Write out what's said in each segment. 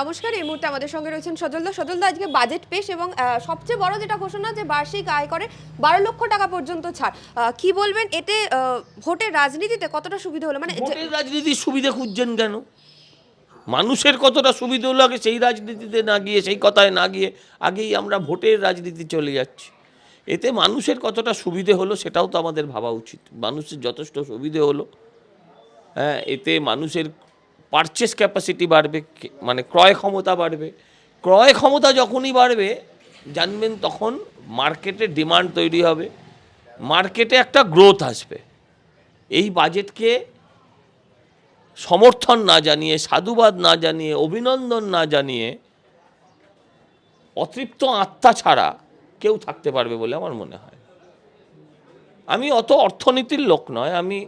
নমস্কার, এই মুহূর্তে আমাদের সঙ্গে রয়েছেন সজলদা। সজলদা, আজকে বাজেট পেশ এবং সবচেয়ে বড় যেটা ঘোষণা যে বার্ষিক আয় করে বারো লক্ষ টাকা পর্যন্ত ছাড়। কি বলবেন? এতে ভোটের রাজনীতিতে কতটা সুবিধা হলো? মানে রাজনীতির সুবিধে খুঁজছেন কেন? মানুষের কতটা সুবিধে হলো আগে সেই রাজনীতিতে না গিয়ে, সেই কথায় না গিয়ে আগেই আমরা ভোটের রাজনীতি চলে যাচ্ছি। এতে মানুষের কতটা সুবিধে হলো সেটাও তো আমাদের ভাবা উচিত। মানুষের যথেষ্ট সুবিধে হলো। হ্যাঁ এতে মানুষের পারচেস ক্যাপাসিটি বাড়বে মানে ক্রয় ক্ষমতা বাড়বে। ক্রয় ক্ষমতা যখনই বাড়বে, জানবেন তখন মার্কেটে ডিমান্ড তৈরি হবে। মার্কেটে একটা গ্রোথ আসবে। এই বাজেটকে সমর্থন না জানিয়ে, সাধুবাদ না জানিয়ে, অভিনন্দন না জানিয়ে, অতৃপ্ত আত্মা ছাড়া কেউ থাকতে পারবে বলে আমার মনে হয়। আমি অত অর্থনীতির লোক নয়, আমি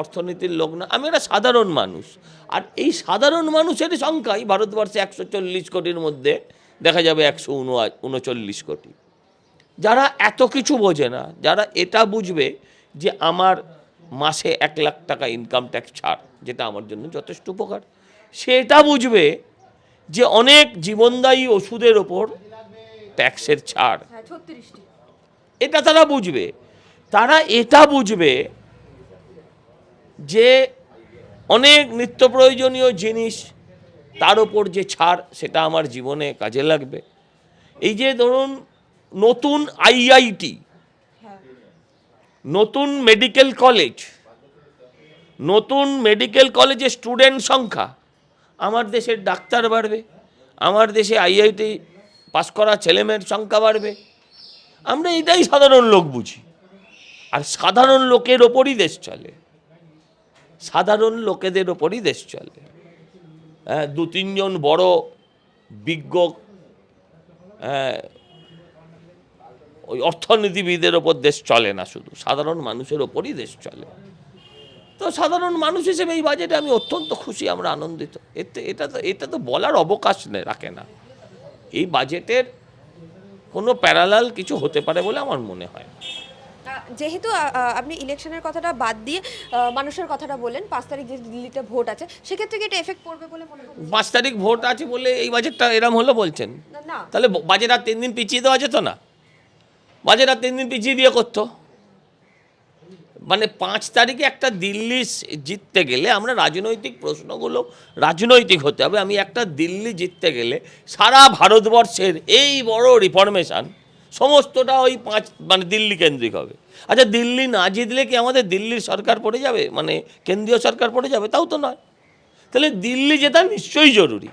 অর্থনীতির লোক না আমি একটা সাধারণ মানুষ। আর এই সাধারণ মানুষের সংখ্যাই ভারতবর্ষে একশো চল্লিশ কোটির মধ্যে দেখা যাবে একশো উনচল্লিশ কোটি। যারা এত কিছু বোঝে না যারা এটা বুঝবে যে আমার মাসে এক লাখ টাকা ইনকাম ট্যাক্স ছাড় যেটা আমার জন্য যথেষ্ট উপকার সেটা বুঝবে যে অনেক জীবনদায়ী ওষুধের ওপর ট্যাক্সের ছাড়। হ্যাঁ, 36টি। এটা তারা বুঝবে। তারা এটা বুঝবে যে অনেক নিত্য প্রয়োজনীয় জিনিস, তার ওপর যে ছাড়, সেটা আমার জীবনে কাজে লাগবে। এই যে ধরুন, নতুন আইআইটি। নতুন মেডিকেল কলেজ নতুন মেডিকেল কলেজে স্টুডেন্ট সংখ্যা, আমার দেশের ডাক্তার বাড়বে, আমার দেশে আইআইটি পাস করা ছেলেমেয়ের সংখ্যা বাড়বে। আমরা এটাই সাধারণ লোক বুঝি। আর সাধারণ লোকের ওপরই দেশ চলে। সাধারণ লোকেদের ওপরই দেশ চলে। হ্যাঁ দু তিনজন বড় বিজ্ঞ হ্যাঁ, ওই অর্থনীতিবিদের ওপর দেশ চলে না শুধু সাধারণ মানুষের ওপরই দেশ চলে। তো সাধারণ মানুষ হিসেবে এই বাজেটে আমি অত্যন্ত খুশি আমরা আনন্দিত। এতে এটা তো এটা তো বলার অবকাশ নেই রাখে না। এই বাজেটের কোনো প্যারালাল কিছু হতে পারে বলে আমার মনে হয় যেহেতু আপনি ইলেকশনের কথাটা বাদ দিয়ে মানুষের কথাটা বলেন পাঁচ তারিখ যে দিল্লিতে ভোট আছে সেক্ষেত্রে কি এটা এফেক্ট পড়বে বলে মনে পাঁচ তারিখ ভোট আছে বলে এই বাজেটটা এরম হলো বলছেন। না, তাহলে বাজেট আর তিন দিন পিছিয়ে দেওয়া যেত না। বাজেট আর তিন দিন পিছিয়ে দিয়ে করতো। মানে পাঁচ তারিখে একটা দিল্লি জিততে গেলে আমরা রাজনৈতিক প্রশ্নগুলো রাজনৈতিক হতে হবে। আমি একটা দিল্লি জিততে গেলে সারা ভারতবর্ষের এই বড় রিফরমেশন সমস্তটা ওই পাঁচ মানে দিল্লি কেন্দ্রিক হবে। আচ্ছা দিল্লি না জিতলে কি আমাদের দিল্লির সরকার পড়ে যাবে? মানে কেন্দ্রীয় সরকার পড়ে যাবে? তাও তো নয়। তাহলে দিল্লি জেতা নিশ্চয়ই জরুরি।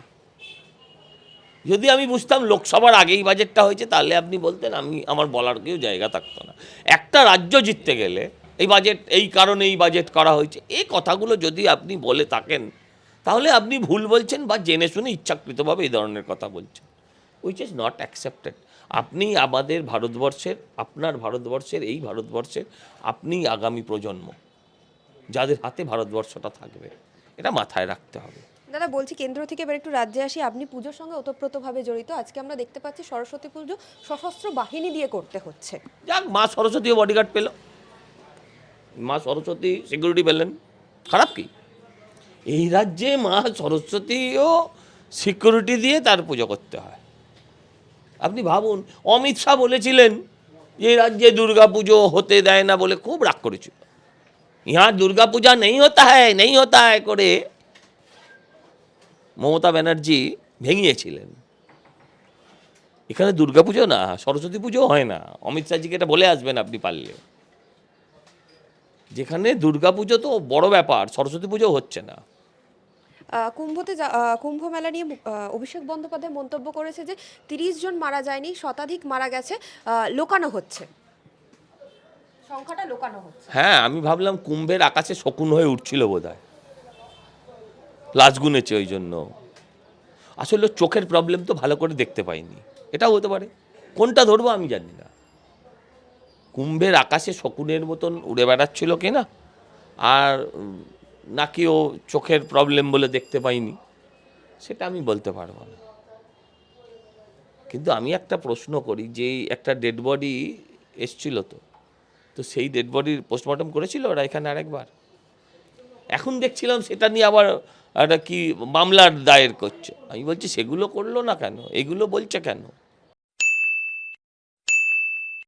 যদি আমি বুঝতাম লোকসভার আগেই বাজেটটা হয়েছে, তাহলে আপনি বলতেন, আমি, আমার বলার কেউ জায়গা থাকতো না। একটা রাজ্য জিততে গেলে এই বাজেট, এই কারণে এই বাজেট করা হয়েছে এই কথাগুলো যদি আপনি বলে থাকেন, তাহলে আপনি ভুল বলছেন বা জেনে শুনে ইচ্ছাকৃতভাবে এই ধরনের কথা বলছেন। উইচ ইজ নট অ্যাকসেপ্টেড আপনি আমাদের ভারতবর্ষের আপনার ভারতবর্ষের এই ভারতবর্ষের আপনি আগামী প্রজন্ম যাদের হাতে ভারতবর্ষটা থাকবে এটা মাথায় রাখতে হবে। দাদা বলছি কেন্দ্র থেকে এবার একটু রাজ্যে আসি। আপনি পুজোর সঙ্গে ওতপ্রোতভাবে জড়িত। আজকে আমরা দেখতে পাচ্ছি সরস্বতী পুজো সশস্ত্র বাহিনী দিয়ে করতে হচ্ছে। যাক মা সরস্বতীও বডিগার্ড পেল। মা সরস্বতী সিকিউরিটি পেলেন। খারাপ কি? এই রাজ্যে মা সরস্বতীও সিকিউরিটি দিয়ে তার পুজো করতে হয়। আপনি ভাবুন, অমিত শাহ বলেছিলেন যে রাজ্যে দুর্গা পুজো হতে দেয় না বলে খুব রাগ করেছিল। ইহা দুর্গা পূজা নেই হতা হ্যায়, নেই হতা হ্যায় করে মমতা ব্যানার্জি ভেঙিয়েছিলেন। এখানে দুর্গাপুজো না, সরস্বতী পুজো হয় না। অমিত শাহজিকে এটা বলে আসবেন আপনি পারলে। যেখানে দুর্গাপুজো তো বড় ব্যাপার, সরস্বতী পুজো হচ্ছে না। কুম্ভতে কুম্ভ মেলা নিয়ে অভিষেক বন্দ্যোপাধ্যায় মন্তব্য করেছে যে তিরিশ জন মারা যায়নি, শতাধিক মারা গেছে লোকানো হচ্ছে। সংখ্যাটা লোকানো হচ্ছে। হ্যাঁ আমি ভাবলাম কুম্ভের আকাশে শকুন হয়ে উঠছিল বোধ হয় লাশ গুনেছে ওই জন্য। আসলে চোখের প্রবলেম তো ভালো করে দেখতে পাইনি। এটাও হতে পারে। কোনটা ধরবো আমি জানি না। কুম্ভের আকাশে শকুনের মতন উড়ে বেড়াচ্ছিল কি না? আর নাকি ও চোখের প্রবলেম বলে দেখতে পাইনি, সেটা আমি বলতে পারব না। কিন্তু আমি একটা প্রশ্ন করি যে একটা ডেড বডি এসছিল তো তো সেই ডেড বডির পোস্টমর্টম করেছিল ওরা এখানে আরেকবার? এখন দেখছিলাম সেটা নিয়ে আবার একটা কি মামলার দায়ের করছে। আমি বলছি, সেগুলো করল না কেন? এগুলো বলছে কেন?